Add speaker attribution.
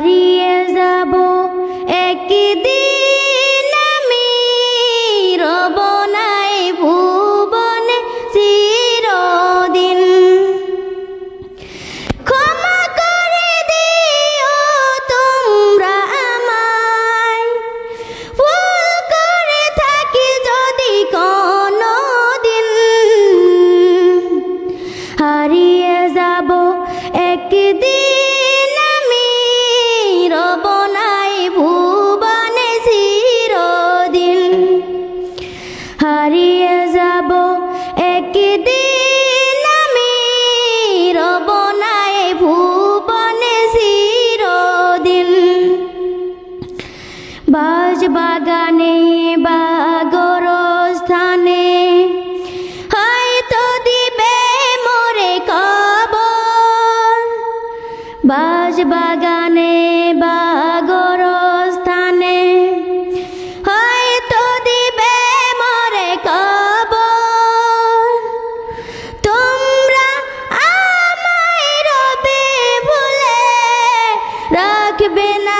Speaker 1: হারিয়ে বাজ বাগানে বা গোরস্থানে হয়তো দিবে মোরে কবর। বাজ বাগানে বা গোরস্থানে হয়তো দিবে মোরে কবর। তোমরা আমায় রবে ভুলে রাখবে না